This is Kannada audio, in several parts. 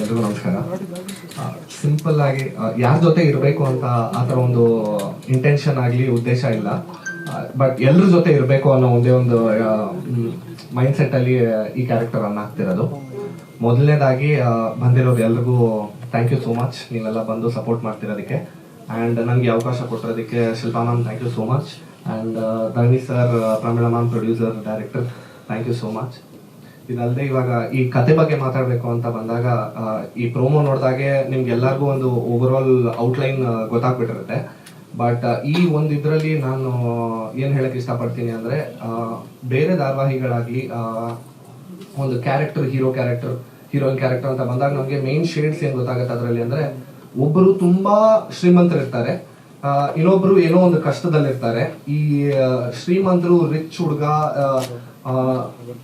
ಎಲ್ರಿಗೂ ನಮಸ್ಕಾರ ಸಿಂಪಲ್ ಆಗಿ ಯಾರ ಜೊತೆ ಇರಬೇಕು ಅಂತ ಆ ಥರ ಒಂದು ಇಂಟೆನ್ಷನ್ ಆಗಲಿ ಉದ್ದೇಶ ಇಲ್ಲ. ಬಟ್ ಎಲ್ರ ಜೊತೆ ಇರಬೇಕು ಅನ್ನೋ ಒಂದೇ ಒಂದು ಮೈಂಡ್ ಸೆಟ್ ಅಲ್ಲಿ ಈ ಕ್ಯಾರೆಕ್ಟರ್ ಅನ್ನ ಆಗ್ತಿರೋದು. ಮೊದಲನೇದಾಗಿ ಬಂದಿರೋದು ಎಲ್ರಿಗೂ ಥ್ಯಾಂಕ್ ಯು ಸೋ ಮಚ್ ನೀವೆಲ್ಲ ಬಂದು ಸಪೋರ್ಟ್ ಮಾಡ್ತಿರೋದಕ್ಕೆ. ಆ್ಯಂಡ್ ನನಗೆ ಅವಕಾಶ ಕೊಟ್ಟಿರೋದಕ್ಕೆ Shilpa ma'am thank you so much and Dharani sir Pramila ma'am producer director thank you so much ಇದಲ್ಲದೆ ಇವಾಗ ಈ ಕತೆ ಬಗ್ಗೆ ಮಾತಾಡಬೇಕು ಅಂತ ಬಂದಾಗ ಈ ಪ್ರೋಮೋ ನೋಡಿದಾಗೆ ನಿಮ್ಗೆ ಎಲ್ಲರಿಗೂ ಒಂದು ಓವರ್ ಆಲ್ ಔಟ್ಲೈನ್ ಗೊತ್ತಾಗ್ಬಿಟ್ಟಿರುತ್ತೆ. ಬಟ್ ಈ ಒಂದು ಇದರಲ್ಲಿ ನಾನು ಏನು ಹೇಳಕ್ ಇಷ್ಟಪಡ್ತೀನಿ ಅಂದ್ರೆ ಬೇರೆ ಧಾರಾವಾಹಿಗಳಾಗಲಿ ಒಂದು character hero character heroine character ಅಂತ ಬಂದಾಗ ನಮಗೆ ಮೇನ್ ಶೇಡ್ಸ್ ಏನು ಗೊತ್ತಾಗುತ್ತೆ ಅದರಲ್ಲಿ ಅಂದ್ರೆ ಒಬ್ಬರು ತುಂಬಾ ಶ್ರೀಮಂತರಿರ್ತಾರೆ. ಇನ್ನೊಬ್ರು ಏನೋ ಒಂದು ಕಷ್ಟದಲ್ಲಿರ್ತಾರೆ. ಈ ಶ್ರೀಮಂತರು, ರಿಚ್ ಹುಡುಗ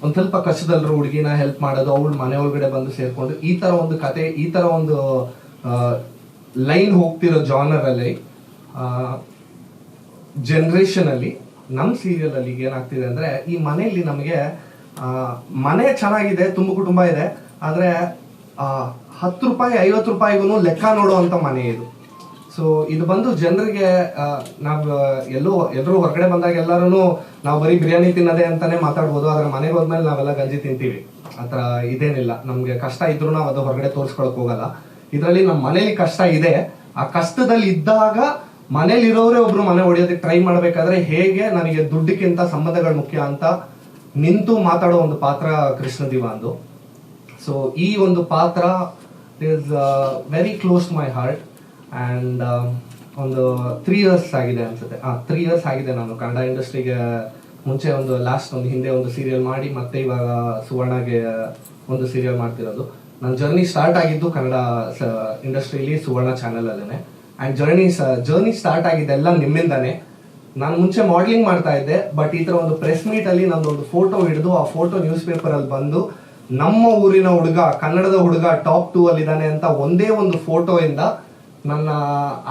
ಒಂದ್ ಸ್ವಲ್ಪ ಕಷ್ಟದಲ್ಲಿರೋ ಹುಡುಗಿನ ಹೆಲ್ಪ್ ಮಾಡೋದು, ಅವಳು ಮನೆ ಒಳಗಡೆ ಬಂದು ಸೇರ್ಕೊಂಡು ಈ ತರ ಒಂದು ಕತೆ, ಈ ತರ ಒಂದು ಲೈನ್ ಹೋಗ್ತಿರೋ ಜಾನರ್ ಅಲ್ಲಿ ಜನರೇಷನ್ ಅಲ್ಲಿ, ನಮ್ ಸೀರಿಯಲ್ ಅಲ್ಲಿ ಏನಾಗ್ತಿದೆ ಅಂದ್ರೆ, ಈ ಮನೆಯಲ್ಲಿ ನಮಗೆ ಮನೆ ಚೆನ್ನಾಗಿದೆ, ತುಂಬ ಕುಟುಂಬ ಇದೆ, ಆದ್ರೆ ಹತ್ತು ರೂಪಾಯಿ, ಐವತ್ತು ರೂಪಾಯಿಗೂ ಲೆಕ್ಕ ನೋಡುವಂತ ಮನೆ ಇದು. ಸೊ ಇದು ಬಂದು ಜನರಿಗೆ ನಾವು ಎಲ್ಲೂ ಎಲ್ಲರೂ ಹೊರಗಡೆ ಬಂದಾಗ ಎಲ್ಲರೂ ನಾವು ಬರೀ ಬಿರಿಯಾನಿ ತಿನ್ನೋದೇ ಅಂತಾನೆ ಮಾತಾಡ್ಬೋದು, ಆದ್ರೆ ಮನೆಗೆ ಹೋದ್ಮೇಲೆ ನಾವೆಲ್ಲ ಗಂಜಿ ತಿಂತೀವಿ. ಆತರ ಇದೇನಿಲ್ಲ. ನಮ್ಗೆ ಕಷ್ಟ ಇದ್ರೂ ನಾವು ಅದು ಹೊರಗಡೆ ತೋರಿಸ್ಕೊಳಕ್ ಹೋಗಲ್ಲ. ಇದರಲ್ಲಿ ನಮ್ಮ ಮನೇಲಿ ಕಷ್ಟ ಇದೆ. ಆ ಕಷ್ಟದಲ್ಲಿ ಇದ್ದಾಗ ಮನೇಲಿ ಇರೋರೇ ಒಬ್ರು ಮನೆ ಹೊಡೆಯೋದಕ್ಕೆ ಟ್ರೈ ಮಾಡ್ಬೇಕಾದ್ರೆ ಹೇಗೆ ನನಗೆ ದುಡ್ಡಕ್ಕಿಂತ ಸಂಬಂಧಗಳು ಮುಖ್ಯ ಅಂತ ನಿಂತು ಮಾತಾಡೋ ಒಂದು ಪಾತ್ರ ಕೃಷ್ಣ ದಿವಾಂದು ಸೊ ಈ ಒಂದು ಪಾತ್ರ is very close my heart and ಒಂದು ತ್ರೀ ಇಯರ್ಸ್ ಆಗಿದೆ ಅನ್ಸುತ್ತೆ. ಹಾಂ ತ್ರೀ ಇಯರ್ಸ್ ಆಗಿದೆ ನಾನು ಕನ್ನಡ ಇಂಡಸ್ಟ್ರಿಗೆ ಮುಂಚೆ ಒಂದು ಲಾಸ್ಟ್ ಒಂದು ಹಿಂದೆ ಒಂದು ಸೀರಿಯಲ್ ಮಾಡಿ, ಮತ್ತೆ ಇವಾಗ ಸುವರ್ಣಗೆ ಒಂದು ಸೀರಿಯಲ್ ಮಾಡ್ತಿರೋದು. ನನ್ನ ಜರ್ನಿ ಸ್ಟಾರ್ಟ್ ಆಗಿದ್ದು ಕನ್ನಡ ಇಂಡಸ್ಟ್ರಿಲಿ ಸುವರ್ಣ ಚಾನಲ್ ಅಲ್ಲೇ ಆ್ಯಂಡ್ ಜರ್ನಿ ಸ ಜರ್ನಿ ಸ್ಟಾರ್ಟ್ ಆಗಿದ್ದೆಲ್ಲ ನಿಮ್ಮಿಂದಾನೆ. ನಾನು ಮುಂಚೆ ಮಾಡಲಿಂಗ್ ಮಾಡ್ತಾ ಇದ್ದೆ ಬಟ್ ಈ ಥರ ಒಂದು ಪ್ರೆಸ್ ಮೀಟ್ ಅಲ್ಲಿ ಒಂದು ಫೋಟೋ ಹಿಡಿದು, ಆ ಫೋಟೋ ನ್ಯೂಸ್ ಪೇಪರ್ ಅಲ್ಲಿ ಬಂದು, ನಮ್ಮ ಊರಿನ ಹುಡುಗ, ಕನ್ನಡದ ಹುಡುಗ ಟಾಪ್ ಟೂ ಅಲ್ಲಿ ಇದ್ದಾನೆ ಅಂತ ಒಂದೇ ಒಂದು ಫೋಟೋ ಇಂದ ನನ್ನ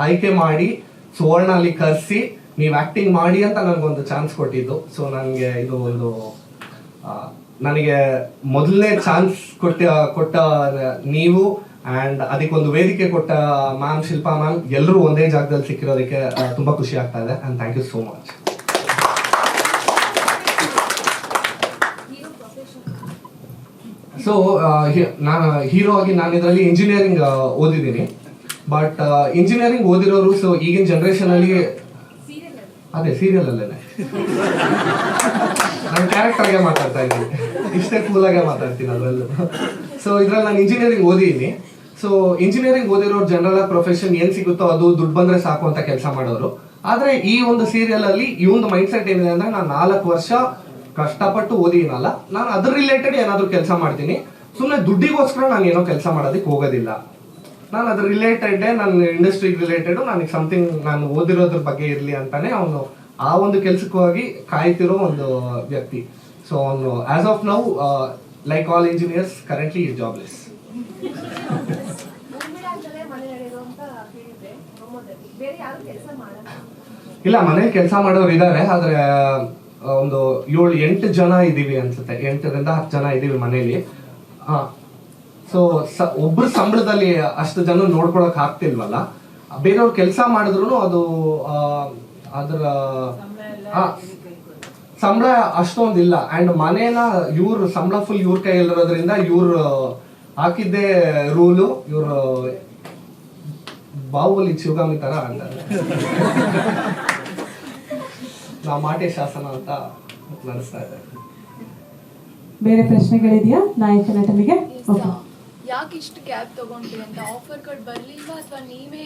ಆಯ್ಕೆ ಮಾಡಿ ಸುವರ್ಣ ಅಲ್ಲಿ ಕರೆಸಿ ನೀವು ಆಕ್ಟಿಂಗ್ ಮಾಡಿ ಅಂತ ನನಗೊಂದು ಚಾನ್ಸ್ ಕೊಟ್ಟಿದ್ದು. ಸೊ ನನಗೆ ಇದು ಒಂದು ನನಗೆ ಮೊದಲನೇ ಚಾನ್ಸ್ ಕೊಟ್ಟ ಕೊಟ್ಟ ನೀವು ಅಂಡ್ ಅದಕ್ಕೊಂದು ವೇದಿಕೆ ಕೊಟ್ಟ ಮ್ಯಾಮ್ ಶಿಲ್ಪಾ ಮ್ಯಾಮ್ ಎಲ್ಲರೂ ಒಂದೇ ಜಾಗದಲ್ಲಿ ಸಿಕ್ಕಿರೋದಕ್ಕೆ ತುಂಬಾ ಖುಷಿ ಆಗ್ತಾ ಇದೆ and thank you so much so ನಾನು ಹೀರೋ ಆಗಿ ನಾನು ಇದರಲ್ಲಿ ಇಂಜಿನಿಯರಿಂಗ್ ಓದಿದ್ದೀನಿ. ಬಟ್ ಇಂಜಿನಿಯರಿಂಗ್ ಓದಿರೋರು ಸೊ ಈಗಿನ ಜನರೇಷನ್ ಅಲ್ಲಿ ಅದೇ ಸೀರಿಯಲ್ ಅಲ್ಲೇನೆ. ನಾನು ಕ್ಯಾರೆಕ್ಟರ್ ಮಾತಾಡ್ತಾ ಇದ್ದೀನಿ. ಇಷ್ಟೇ ಕೂಲ್ ಆಗೇ ಮಾತಾಡ್ತೀನಿ ಅದರಲ್ಲೂ. ಸೊ ಇದ್ರಲ್ಲಿ ನಾನು ಇಂಜಿನಿಯರಿಂಗ್ ಓದಿದ್ದೀನಿ. ಸೊ ಇಂಜಿನಿಯರಿಂಗ್ ಓದಿರೋರು ಜನರಲ್ ಪ್ರೊಫೆಷನ್ ಏನ್ ಸಿಗುತ್ತೋ ಅದು ದುಡ್ಡು ಬಂದ್ರೆ ಸಾಕು ಅಂತ ಕೆಲಸ ಮಾಡೋರು. ಆದ್ರೆ ಈ ಒಂದು ಸೀರಿಯಲ್ ಅಲ್ಲಿ ಈ ಒಂದು ಮೈಂಡ್ ಸೆಟ್ ಏನಿದೆ ಅಂದ್ರೆ ನಾನು ನಾಲ್ಕು ವರ್ಷ ಕಷ್ಟಪಟ್ಟು ಓದಿನಲ್ಲ ನಾನು ಅದ್ರ ರಿಲೇಟೆಡ್ ಏನಾದ್ರು ಕೆಲಸ ಮಾಡ್ತೀನಿ. ಸುಮ್ಮನೆ ದುಡ್ಡಿಗೋಸ್ಕರ ನಾನು ಏನೋ ಕೆಲಸ ಮಾಡೋದಕ್ಕೆ ಹೋಗೋದಿಲ್ಲ. ನಾನು ಅದ್ರ ರಿಲೇಟೆಡ್ ನನ್ನ ಇಂಡಸ್ಟ್ರಿ ರಿಲೇಟೆಡ್ ನನಗೆ ಸಮಥಿಂಗ್ ನಾನು ಓದಿರೋದ್ರ ಬಗ್ಗೆ ಇರಲಿ ಅಂತಾನೆ ಅವನು ಆ ಒಂದು ಕೆಲಸಕ್ಕಾಗಿ ಕಾಯ್ತಿರೋ ಒಂದು ವ್ಯಕ್ತಿ. ಸೊ ಅವನು as of now like all engineers currently is jobless ಇಲ್ಲ, ಮನೇಲಿ ಕೆಲಸ ಮಾಡೋರು ಇದ್ದಾರೆ ಆದ್ರೆ ಒಂದು ಏಳು ಎಂಟು ಜನ ಇದೀವಿ ಅನ್ಸುತ್ತೆ. ಎಂಟರಿಂದ ಹತ್ತು ಜನ ಇದ್ದೀವಿ ಮನೇಲಿ. ಹಾ ಸೊ, ಒಬ್ರು ಸಂಬಳದಲ್ಲಿ ಅಷ್ಟು ಜನ ನೋಡ್ಕೊಳಕ್ ಆಗ್ತಿಲ್ವಲ್ಲ? ಬೇರೆಯವ್ರು ಕೆಲಸ ಮಾಡಿದ್ರು ಅದು ಅದರ ಸಂಬಳ ಅಷ್ಟೊಂದಿಲ್ಲ. ಅಂಡ್ ಮನೇನ ಇವ್ರ ಸಂಬಳ ಫುಲ್ ಇವ್ರ ಕೈಯಲ್ಲಿರೋದ್ರಿಂದ ಇವ್ರು, ಹಾಕಿದ್ದೆ ರೂಲು ಇವ್ರು ಬಾಹುಬಲಿ ಶಿವಗಾಮಿ ತರ ಅಂತಾರೆ ನಾ ಮಾಟೆ ಶಾಸನ ಅಂತ ನಡೆಸ್ತಾ ಇದ್ದಾರೆ ಬೇರೆ ಪ್ರಶ್ನೆಗಳಿದೆಯಾ? ನಾಯಕ ನಟನಿಗೆ? ಓಕೆ. ಯಾಕೆ ಇಷ್ಟು ಗ್ಯಾಪ್ ತಗೊಂಡ್ರಿ ಅಂತ ಆಫರ್ ಕಾರ್ಡ್ ಬರ್ಲಿಲ್ವಾ ಅಥವಾ ನೀವೇ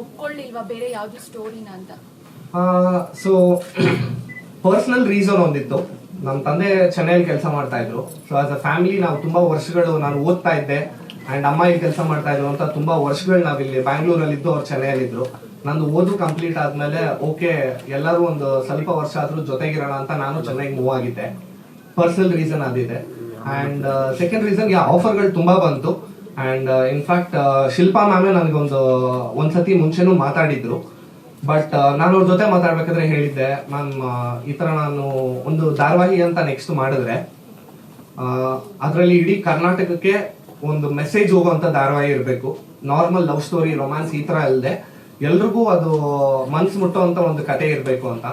ಒಪ್ಕೊಳ್ಳಿಲ್ವಾ ಬೇರೆ ಯಾವ್ದು ಸ್ಟೋರಿನ ಅಂತ? ಸೊ ಪರ್ಸನಲ್ ರೀಸನ್ ಒಂದಿತ್ತು. ನಮ್ಮ ತಂದೆ ಚೆನ್ನೈಯಲ್ಲಿ ಕೆಲಸ ಮಾಡ್ತಾ ಇದ್ರು. ಸೊ ಆಸ್ ಅ ಫ್ಯಾಮಿಲಿ ನಾವು ತುಂಬಾ ವರ್ಷಗಳು ನಾನು ಓದ್ತಾ ಇದ್ದೆ. ಅಂಡ್ ಅಮ್ಮ ಇಲ್ಲಿ ಕೆಲಸ ಮಾಡ್ತಾ ಇದ್ರು ಅಂತ ತುಂಬಾ ವರ್ಷಗಳು ನಾವಿಲ್ಲಿ ಬ್ಯಾಂಗ್ಳೂರಲ್ಲಿ ಇದ್ದು ಅವ್ರು ಚೆನ್ನೈಯಲ್ಲಿದ್ರು. ನಂದು ಓದು ಕಂಪ್ಲೀಟ್ ಆದ್ಮೇಲೆ ಓಕೆ ಎಲ್ಲರೂ ಒಂದು ಸ್ವಲ್ಪ ವರ್ಷ ಆದ್ರೂ ಜೊತೆಗಿರೋಣ ಅಂತ ನಾನು ಚೆನ್ನೈಗೆ ಮೂವ್ ಆಗಿದ್ದೆ. ಪರ್ಸನಲ್ ರೀಸನ್ ಅದಿದೆ. ಅಂಡ್ ಸೆಕೆಂಡ್ ರೀಸನ್ ಯಾ ಆಫರ್ಗಳು ತುಂಬ ಬಂತು. ಆ್ಯಂಡ್ ಇನ್ಫ್ಯಾಕ್ಟ್ ಶಿಲ್ಪಾ ಮ್ಯಾಮೇ ನನಗೊಂದು ಒಂದು ಸತಿ ಮುಂಚೆನೂ ಮಾತಾಡಿದ್ರು. ಬಟ್ ನಾನು ಅವ್ರ ಜೊತೆ ಮಾತಾಡ್ಬೇಕಾದ್ರೆ ಹೇಳಿದ್ದೆ, ಮ್ಯಾಮ್ ಈ ಥರ ನಾನು ಒಂದು ಧಾರಾವಾಹಿ ಅಂತ ನೆಕ್ಸ್ಟ್ ಮಾಡಿದ್ರೆ ಅದರಲ್ಲಿ ಇಡೀ ಕರ್ನಾಟಕಕ್ಕೆ ಒಂದು ಮೆಸೇಜ್ ಹೋಗುವಂಥ ಧಾರಾವಾಹಿ ಇರಬೇಕು. ನಾರ್ಮಲ್ ಲವ್ ಸ್ಟೋರಿ ರೊಮ್ಯಾನ್ಸ್ ಈ ಥರ ಅಲ್ಲದೆ ಎಲ್ರಿಗೂ ಅದು ಮನ್ಸು ಮುಟ್ಟುವಂಥ ಒಂದು ಕತೆ ಇರಬೇಕು ಅಂತ.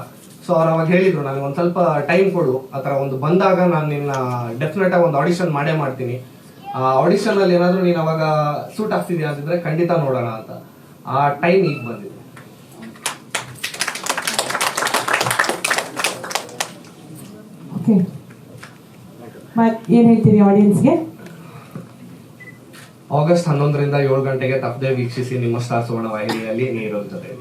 ಸೊ ಅವ್ರು ಅವಾಗ ಹೇಳಿದ್ರು ನನಗೆ ಒಂದು ಸ್ವಲ್ಪ ಟೈಮ್ ಕೊಡು. ಆ ಥರ ಒಂದು ಬಂದಾಗ ನಾನು ನಿನ್ನ ಡೆಫಿನೆಟ್ ಆಗಿ ಒಂದು ಆಡಿಷನ್ ಮಾಡೇ ಮಾಡ್ತೀನಿ. ಆ ಆಡಿಷನ್ ಅಲ್ಲಿ ಏನಾದರೂ ನೀನು ಅವಾಗ ಸೂಟ್ ಆಗ್ತಿದ್ಯಾ ಅಂತಿದ್ರೆ ಖಂಡಿತ ನೋಡೋಣ ಅಂತ. ಆ ಟೈಮ್ ಈಗ ಬಂದಿದೆ. ಓಕೆ ಏನು ಹೇಳ್ತೀರಿ ಆಡಿಯನ್ಸ್ಗೆ ಆಗಸ್ಟ್ ಹನ್ನೊಂದರಿಂದ ಏಳು ಗಂಟೆಗೆ ತಪ್ಪದೆ ವೀಕ್ಷಿಸಿ ನಿಮ್ಮ ಸ್ಟಾರ್ ಸುವರ್ಣ ವಾಹಿನಿಯಲ್ಲಿ ನೀರು ಜೊತೆ